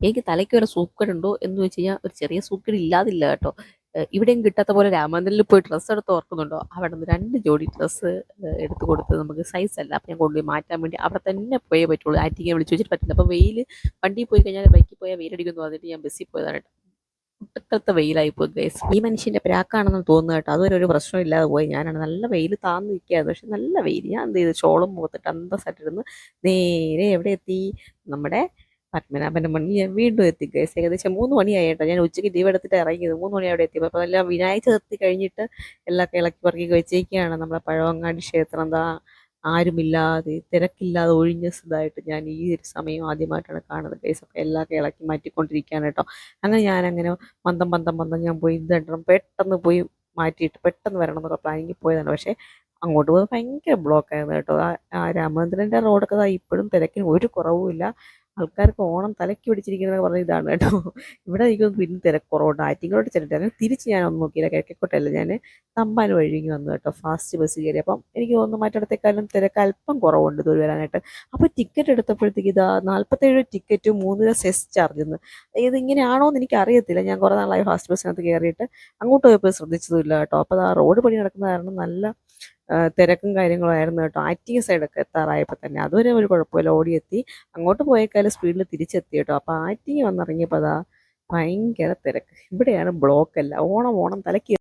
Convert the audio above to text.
എനിക്ക് തലയ്ക്ക് വരെ സൂക്കേടുണ്ടോ എന്ന് വെച്ച് കഴിഞ്ഞാൽ ഒരു ചെറിയ സൂക്കേട് ഇല്ലാതില്ല കേട്ടോ. ഇവിടെയും കിട്ടാത്ത പോലെ രാമന്തലിൽ പോയി ഡ്രസ്സ് എടുത്ത് ഓർക്കുന്നുണ്ടോ? അവിടെ നിന്ന് രണ്ട് ജോഡി ഡ്രസ്സ് എടുത്ത് കൊടുത്ത് നമുക്ക് സൈസ് അല്ല. അപ്പം ഞാൻ കൊണ്ടുപോയി മാറ്റാൻ വേണ്ടി അവിടെ തന്നെ പോയേ പറ്റുള്ളൂ. ആറ്റിങ്ങെ വിളിച്ച് വെച്ചിട്ട് പറ്റില്ല. അപ്പോൾ വെയിൽ വണ്ടിയിൽ പോയി കഴിഞ്ഞാൽ ബൈക്കിൽ പോയാൽ വെയിലടിക്കുന്നു. പറഞ്ഞിട്ട് ഞാൻ ബസ്സിൽ പോയതാണ്. കേട്ടോ ഒട്ടക്കത്തെ വെയിലായി പോയി ഗൈസ് ഈ മനുഷ്യന്റെ പ്രാക്കാണെന്ന് തോന്നുന്നു കേട്ടോ. അതുവരെ ഒരു പ്രശ്നം ഇല്ലാതെ പോയി. ഞാനാണ് നല്ല വെയിൽ താന്നു നിൽക്കുകയായിരുന്നു. പക്ഷെ നല്ല വെയിൽ. ഞാൻ എന്ത് ചെയ്തു? ചോളം മുഖത്തിട്ട് അന്തസ്സായിട്ടിരുന്ന് നേരെ എവിടെ എത്തി? നമ്മുടെ പത്മനാഭന്റെ മണി ഞാൻ വീണ്ടും എത്തി ഗൈസ് ഏകദേശം മൂന്ന് മണിയായി ഞാൻ ഉച്ചയ്ക്ക് ലീവ് എടുത്തിട്ട് ഇറങ്ങിയത്. മൂന്ന് മണി അവിടെ എത്തിയപ്പോൾ അപ്പോൾ എല്ലാം വിനായക ചതുർത്തി കഴിഞ്ഞിട്ട് എല്ലാം ഇളക്കി പറക്കി വെച്ചേക്കാണ് നമ്മുടെ പഴവങ്ങാടി ക്ഷേത്രം എന്താ ആരുമില്ലാതെ തിരക്കില്ലാതെ ഒഴിഞ്ഞ ഇതായിട്ട് ഞാൻ ഈ ഒരു സമയം ആദ്യമായിട്ടാണ് കാണുന്നത് ഗൈസ് അപ്പോൾ എല്ലാം ഇളക്കി മാറ്റിക്കൊണ്ടിരിക്കുകയാണ് കേട്ടോ. അങ്ങനെ ഞാൻ അങ്ങനെ മന്ദം മന്ദം മന്ദം ഞാൻ പോയി ഇതെണ്ണം പെട്ടെന്ന് പോയി മാറ്റിയിട്ട് പെട്ടെന്ന് വരണം എന്നുള്ള പ്ലാനിങ്ങിൽ പോയതാണ്. പക്ഷേ അങ്ങോട്ട് പോയത് ഭയങ്കര ബ്ലോക്കായിരുന്നു കേട്ടോ. ആ- രാമചന്ദ്രന്റെ റോഡൊക്കെ ഇപ്പോഴും തിരക്കിന് ഒരു കുറവുമില്ല. ആൾക്കാർക്ക് ഓണം തലയ്ക്ക് പിടിച്ചിരിക്കുന്നത് പറഞ്ഞ ഇതാണ് കേട്ടോ. ഇവിടെ എനിക്ക് പിന്നെ തിരക്കുറവുണ്ട്. ആറ്റിങ്ങോട്ട് ചെല്ലിട്ട് തിരിച്ച് ഞാൻ ഒന്നും നോക്കിയില്ല. കിഴക്കേക്കോട്ടല്ല ഞാൻ തമ്പാൻ വഴിക്ക് വന്നു കേട്ടോ. ഫാസ്റ്റ് ബസ് കയറി. അപ്പം എനിക്ക് തോന്നുന്നു മറ്റിടത്തേക്കാളും തിരക്ക് അല്പം കുറവുണ്ട് ദൂരെ വരാനായിട്ട്. അപ്പോൾ ടിക്കറ്റ് എടുത്തപ്പോഴത്തേക്ക് ഇതാ നാൽപ്പത്തേഴ് ടിക്കറ്റ് മൂന്ന് രൂപ സെസ് ചാർജ് എന്ന് ഇത് ഇങ്ങനെയാണോ എന്ന് എനിക്ക് അറിയത്തില്ല. ഞാൻ കുറേ നാളായി ഫാസ്റ്റ് ബസ്സിനകത്ത് കയറിയിട്ട് അങ്ങോട്ട് പോയപ്പോൾ ശ്രദ്ധിച്ചതുമില്ല കേട്ടോ. അപ്പോൾ ആ റോഡ് പണി നടക്കുന്ന കാരണം നല്ല തിരക്കും കാര്യങ്ങളും ആയിരുന്നു കേട്ടോ. ആറ്റിങ്ങ സൈഡൊക്കെ എത്താറായപ്പോൾ തന്നെ. അതുവരെ ഒരു കുഴപ്പമില്ല. ഓടിയെത്തി. അങ്ങോട്ട് പോയേക്കാൾ സ്പീഡിൽ തിരിച്ചെത്തി കേട്ടോ. അപ്പോൾ ആറ്റിങ്ങ വന്നിറങ്ങിയപ്പോൾ അതാ ഭയങ്കര തിരക്ക്. ഇവിടെയാണ് ബ്ലോക്കല്ല ഓണം ഓണം തലയ്ക്ക്